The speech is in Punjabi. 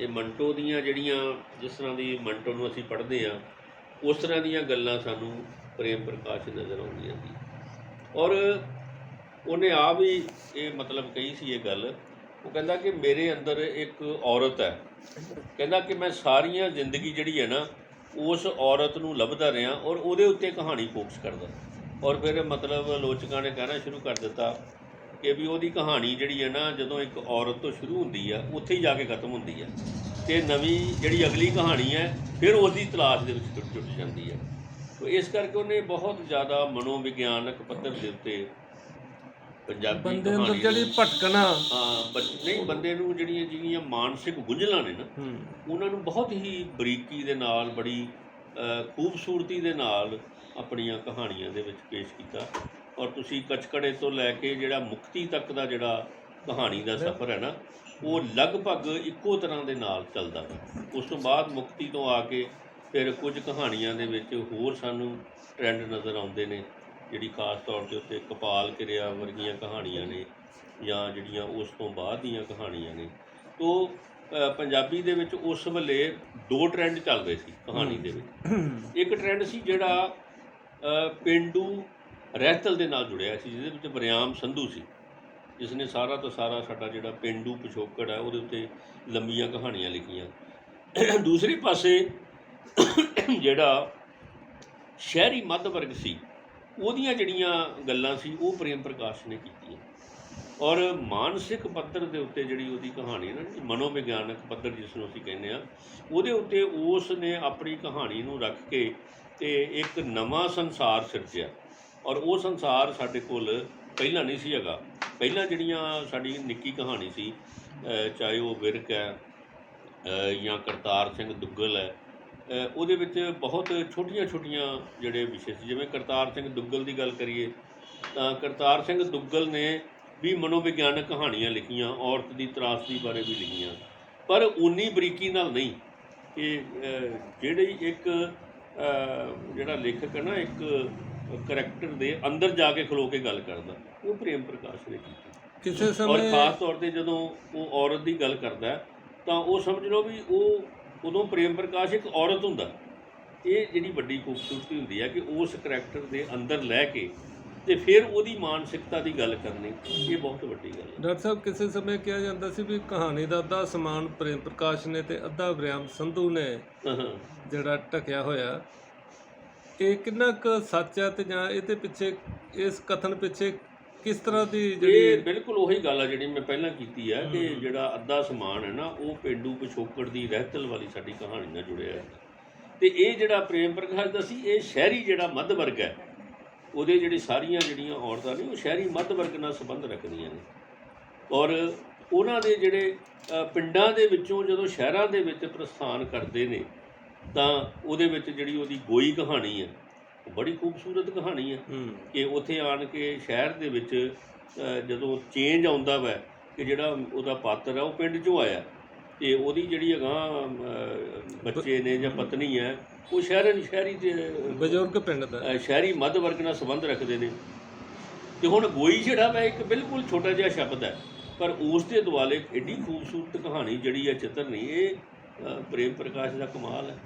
ਇਹ ਮੰਟੋ ਦੀਆਂ ਜਿਹੜੀਆਂ ਜਿਸ ਤਰ੍ਹਾਂ ਦੀ ਮੰਟੋ ਨੂੰ ਅਸੀਂ ਪੜ੍ਹਦੇ ਆ ਉਸ ਤਰ੍ਹਾਂ ਦੀਆਂ ਗੱਲਾਂ ਸਾਨੂੰ ਪ੍ਰੇਮ ਪ੍ਰਕਾਸ਼ ਨਜ਼ਰ ਆਉਂਦੀਆਂ ਸੀ ਔਰ ਉਹਨੇ ਆਪ ਹੀ ਇਹ ਮਤਲਬ ਕਹੀ ਸੀ ਇਹ ਗੱਲ, ਉਹ ਕਹਿੰਦਾ ਕਿ ਮੇਰੇ ਅੰਦਰ ਇੱਕ ਔਰਤ ਹੈ। ਕਹਿੰਦਾ ਕਿ ਮੈਂ ਸਾਰੀਆਂ ਜ਼ਿੰਦਗੀ ਜਿਹੜੀ ਹੈ ਨਾ, ਉਸ ਔਰਤ ਨੂੰ ਲੱਭਦਾ ਰਿਹਾ ਔਰ ਉਹਦੇ ਉੱਤੇ ਕਹਾਣੀ ਫੋਕਸ ਕਰਦਾ। ਔਰ ਫਿਰ ਮਤਲਬ ਆਲੋਚਕਾਂ ਨੇ ਕਹਿਣਾ ਸ਼ੁਰੂ ਕਰ ਦਿੱਤਾ ਕਿ ਵੀ ਉਹਦੀ ਕਹਾਣੀ ਜਿਹੜੀ ਹੈ ਨਾ ਜਦੋਂ ਇੱਕ ਔਰਤ ਤੋਂ ਸ਼ੁਰੂ ਹੁੰਦੀ ਆ ਉੱਥੇ ਹੀ ਜਾ ਕੇ ਖਤਮ ਹੁੰਦੀ ਹੈ ਤੇ ਨਵੀਂ ਜਿਹੜੀ ਅਗਲੀ ਕਹਾਣੀ ਹੈ ਫਿਰ ਉਸ ਦੀ ਤਲਾਸ਼ ਦੇ ਵਿੱਚ ਟੁੱਟ ਟੁੱਟ ਜਾਂਦੀ ਹੈ ਤੋ ਇਸ ਕਰਕੇ ਉਹਨੇ ਬਹੁਤ ਜ਼ਿਆਦਾ ਮਨੋਵਿਗਿਆਨਕ ਪੱਧਰ ਦੇ ਉੱਤੇ ਪੰਜਾਬੀ ਬੰਦੇ ਅੰਦਰ ਕਹਾਣੀ ਜਿਹੜੀ ਨੂੰ- ਭਟਕਣਾ। ਹਾਂ ਨਹੀਂ ਬੰਦੇ ਨੂੰ ਜਿਹੜੀਆਂ ਜਿਹੜੀਆਂ ਮਾਨਸਿਕ ਗੁੰਝਲਾਂ ਨੇ ਨਾ ਉਹਨਾਂ ਨੂੰ ਬਹੁਤ ਹੀ ਬਰੀਕੀ ਦੇ ਨਾਲ ਬੜੀ ਖੂਬਸੂਰਤੀ ਦੇ ਨਾਲ ਆਪਣੀਆਂ ਕਹਾਣੀਆਂ ਦੇ ਵਿੱਚ ਪੇਸ਼ ਕੀਤਾ। ਔਰ ਤੁਸੀਂ ਕਚਕੜੇ ਤੋਂ ਲੈ ਕੇ ਜਿਹੜਾ ਮੁਕਤੀ ਤੱਕ ਦਾ ਜਿਹੜਾ ਕਹਾਣੀ ਦਾ ਸਫ਼ਰ ਹੈ ਨਾ ਉਹ ਲਗਭਗ ਇੱਕੋ ਤਰ੍ਹਾਂ ਦੇ ਨਾਲ ਚੱਲਦਾ ਹੈ। ਉਸ ਤੋਂ ਬਾਅਦ ਮੁਕਤੀ ਤੋਂ ਆ ਕੇ ਫਿਰ ਕੁਝ ਕਹਾਣੀਆਂ ਦੇ ਵਿੱਚ ਹੋਰ ਸਾਨੂੰ ਟ੍ਰੈਂਡ ਨਜ਼ਰ ਆਉਂਦੇ ਨੇ ਜਿਹੜੀ ਖਾਸ ਤੌਰ ਤੇ ਉੱਤੇ ਕਪਾਲ ਕਿਰਿਆ ਵਰਗੀਆਂ ਕਹਾਣੀਆਂ ਨੇ ਜਾਂ ਜਿਹੜੀਆਂ ਉਸ ਤੋਂ ਬਾਅਦ ਦੀਆਂ ਕਹਾਣੀਆਂ ਨੇ। ਤੋ ਪੰਜਾਬੀ ਦੇ ਵਿੱਚ ਉਸ ਵੇਲੇ ਦੋ ਟ੍ਰੈਂਡ ਚੱਲਦੇ ਸੀ ਕਹਾਣੀ ਦੇ ਵਿੱਚ। ਇੱਕ ਟ੍ਰੈਂਡ ਸੀ ਜਿਹੜਾ ਪਿੰਡੂ ਰਹਿਤਲ ਦੇ ਨਾਲ ਜੁੜਿਆ ਸੀ, ਜਿਹਦੇ ਵਿੱਚ ਬਰਿਆਮ ਸੰਧੂ ਸੀ। ਜਿਸ ਨੇ ਸਾਰਾ ਤੋਂ ਸਾਰਾ ਸਾਡਾ ਜਿਹੜਾ ਪਿੰਡੂ ਪਿਛੋਕੜ ਹੈ, ਉਹਦੇ ਉੱਤੇ ਲੰਬੀਆਂ ਕਹਾਣੀਆਂ ਲਿਖੀਆਂ। ਦੂਸਰੇ ਪਾਸੇ ਜਿਹੜਾ ਸ਼ਹਿਰੀ ਮੱਧ ਵਰਗ ਸੀ, ਉਹਦੀਆਂ ਜਿਹੜੀਆਂ ਗੱਲਾਂ ਸੀ, ਉਹ ਪ੍ਰੇਮ ਪ੍ਰਕਾਸ਼ ਨੇ ਕੀਤੀਆਂ। ਔਰ ਮਾਨਸਿਕ ਪੱਧਰ ਦੇ ਉੱਤੇ ਜਿਹੜੀ ਉਹਦੀ ਕਹਾਣੀ ਹੈ ਨਾ ਮਨੋਵਿਗਿਆਨਕ ਪੱਧਰ ਜਿਸ ਨੂੰ ਅਸੀਂ ਕਹਿੰਦੇ ਆ ਉਹਦੇ ਉੱਤੇ ਉਸ ਨੇ ਆਪਣੀ ਕਹਾਣੀ ਨੂੰ ਰੱਖ ਕੇ ਤੇ ਇੱਕ ਨਵਾਂ ਸੰਸਾਰ ਸਿਰਜਿਆ। ਔਰ ਉਹ ਸੰਸਾਰ ਸਾਡੇ ਕੋਲ ਪਹਿਲਾਂ ਨਹੀਂ ਸੀ ਹੈਗਾ। ਪਹਿਲਾਂ ਜਿਹੜੀਆਂ ਸਾਡੀ ਨਿੱਕੀ ਕਹਾਣੀ ਸੀ ਚਾਹੇ ਉਹ ਵਿਰਕ ਹੈ ਜਾਂ ਕਰਤਾਰ ਸਿੰਘ ਦੁੱਗਲ ਹੈ ਉਹਦੇ ਵਿੱਚ ਬਹੁਤ ਛੋਟੀਆਂ-ਛੋਟੀਆਂ ਜਿਹੜੇ ਵਿਸ਼ੇ ਸੀ। ਜਿਵੇਂ ਕਰਤਾਰ ਸਿੰਘ ਦੁੱਗਲ ਦੀ ਗੱਲ ਕਰੀਏ, ਤਾਂ ਕਰਤਾਰ ਸਿੰਘ ਦੁੱਗਲ ਨੇ ਵੀ ਮਨੋਵਿਗਿਆਨਕ ਕਹਾਣੀਆਂ ਲਿਖੀਆਂ, ਔਰਤ ਦੀ ਤਰਾਸਦੀ ਬਾਰੇ ਵੀ ਲਿਖੀਆਂ। ਪਰ ਉਨੀ ਬਰੀਕੀ ਨਾਲ ਨਹੀਂ ਕਿ ਜਿਹੜੀ ਇੱਕ ਜਿਹੜਾ ਲੇਖਕ ਹੈ ਨਾ, ਇੱਕ ਕਰੈਕਟਰ ਦੇ ਅੰਦਰ ਜਾ ਕੇ ਖਲੋ ਕੇ ਗੱਲ ਕਰਦਾ। ਉਹ ਪ੍ਰੇਮ ਪ੍ਰਕਾਸ਼ ਨੇ ਕੀਤੀ। ਕਿਸੇ ਔਰ ਸਮੇਂ ਖਾਸ ਤੌਰ ਤੇ ਜਦੋਂ ਉਹ ਔਰਤ ਦੀ ਗੱਲ ਕਰਦਾ ਤਾਂ ਉਹ ਸਮਝ ਲਓ ਵੀ ਉਹ ਉਦੋਂ ਪ੍ਰੇਮ ਪ੍ਰਕਾਸ਼ ਇੱਕ ਔਰਤ ਹੁੰਦਾ। ਇਹ ਜਿਹੜੀ ਵੱਡੀ ਖੂਬਸੂਰਤੀ ਹੁੰਦੀ ਹੈ ਕਿ ਉਸ ਕਰੈਕਟਰ ਦੇ ਅੰਦਰ ਲੈ ਕੇ ਤੇ ਫਿਰ ਉਹਦੀ ਮਾਨਸਿਕਤਾ ਦੀ ਗੱਲ ਕਰਨੀ ਇਹ ਬਹੁਤ ਵੱਡੀ ਗੱਲ ਹੈ। ਡਾਕਟਰ ਸਾਹਿਬ ਕਿਸੇ ਸਮੇਂ ਕਿਹਾ ਜਾਂਦਾ ਸੀ ਵੀ ਕਹਾਣੀ ਦਾ ਅੱਧਾ ਸਮਾਨ ਪ੍ਰੇਮ ਪ੍ਰਕਾਸ਼ ਨੇ ਤੇ ਅੱਧਾ ਬਰਿਆਮ ਸੰਧੂ ਨੇ। ਜਿਹੜਾ ਟਕਿਆ ਹੋਇਆ। ਇਹ ਕਿੰਨਾ ਕੁ ਸੱਚ ਹੈ ਤੇ ਜਾਂ ਇਹਦੇ ਪਿੱਛੇ ਇਸ ਕਥਨ ਪਿੱਛੇ ਕਿਸ ਤਰ੍ਹਾਂ ਦੀ ਇਹ ਜਿਹੜੀ ਬਿਲਕੁਲ ਉਹੀ ਗੱਲ ਆ ਜਿਹੜੀ ਮੈਂ ਪਹਿਲਾਂ ਕੀਤੀ ਹੈ ਕਿ ਜਿਹੜਾ ਅੱਧਾ ਸਮਾਨ ਹੈ ਨਾ ਉਹ ਪਿੰਡੂ ਪਿਛੋਕੜ ਦੀ ਰਹਿਤਲ ਵਾਲੀ ਸਾਡੀ ਕਹਾਣੀ ਨਾਲ ਜੁੜਿਆ ਹੈ। ਤੇ ਇਹ ਜਿਹੜਾ ਪ੍ਰੇਮ ਪ੍ਰਕਾਸ਼ ਦਾ ਸੀ ਇਹ ਸ਼ਹਿਰੀ ਜਿਹੜਾ ਮੱਧ ਵਰਗ ਹੈ ਉਹਦੇ ਜਿਹੜੀ ਸਾਰੀਆਂ ਜਿਹੜੀਆਂ ਔਰਤਾਂ ਨੇ ਉਹ ਸ਼ਹਿਰੀ ਮੱਧ ਵਰਗ ਨਾਲ ਸੰਬੰਧ ਰੱਖਦੀਆਂ ਨੇ। ਔਰ ਉਹਨਾਂ ਦੇ ਜਿਹੜੇ ਅ, ਪਿੰਡਾਂ ਦੇ ਵਿੱਚੋਂ ਜਦੋਂ ਸ਼ਹਿਰਾਂ ਦੇ ਵਿੱਚ ਪ੍ਰਸਥਾਨ ਕਰਦੇ ਨੇ ਤਾਂ ਉਹਦੇ ਵਿੱਚ ਜਿਹੜੀ ਉਹਦੀ ਗੋਈ ਕਹਾਣੀ ਹੈ ਉਹ ਬੜੀ ਖੂਬਸੂਰਤ ਕਹਾਣੀ ਹੈ। ਕਿ ਉੱਥੇ ਆਣ ਕੇ ਸ਼ਹਿਰ ਦੇ ਵਿੱਚ ਜਦੋਂ ਚੇਂਜ ਆਉਂਦਾ ਵੈ ਕਿ ਜਿਹੜਾ ਉਹਦਾ ਪਾਤਰ ਹੈ ਉਹ ਪਿੰਡ 'ਚੋਂ ਆਇਆ ਤੇ ਉਹਦੀ ਜਿਹੜੀ ਅਗਾਂਹ ਅ, ਬੱਚੇ ਨੇ ਜਾਂ ਪਤਨੀ ਹੈ ਉਹ ਸ਼ਹਿਰਨ ਸ਼ਹਿਰੀ ਤੇ ਬਜ਼ੁਰਗ ਪਿੰਡ ਦਾ। ਸ਼ਹਿਰੀ ਮੱਧ ਵਰਗ ਨਾਲ ਸੰਬੰਧ ਰੱਖਦੇ ਨੇ। ਤੇ ਹੁਣ ਗੋਈ ਜਿਹੜਾ ਵਾ ਇੱਕ ਬਿਲਕੁਲ ਛੋਟਾ ਜਿਹਾ ਸ਼ਬਦ ਹੈ ਪਰ ਉਸ ਦੇ ਦੁਆਲੇ ਏਡੀ ਖੂਬਸੂਰਤ ਕਹਾਣੀ ਜਿਹੜੀ ਹੈ ਚਿੱਤਰ ਨਹੀਂ ਇਹ ਪ੍ਰੇਮ ਪ੍ਰਕਾਸ਼ ਦਾ ਕਮਾਲ ਹੈ।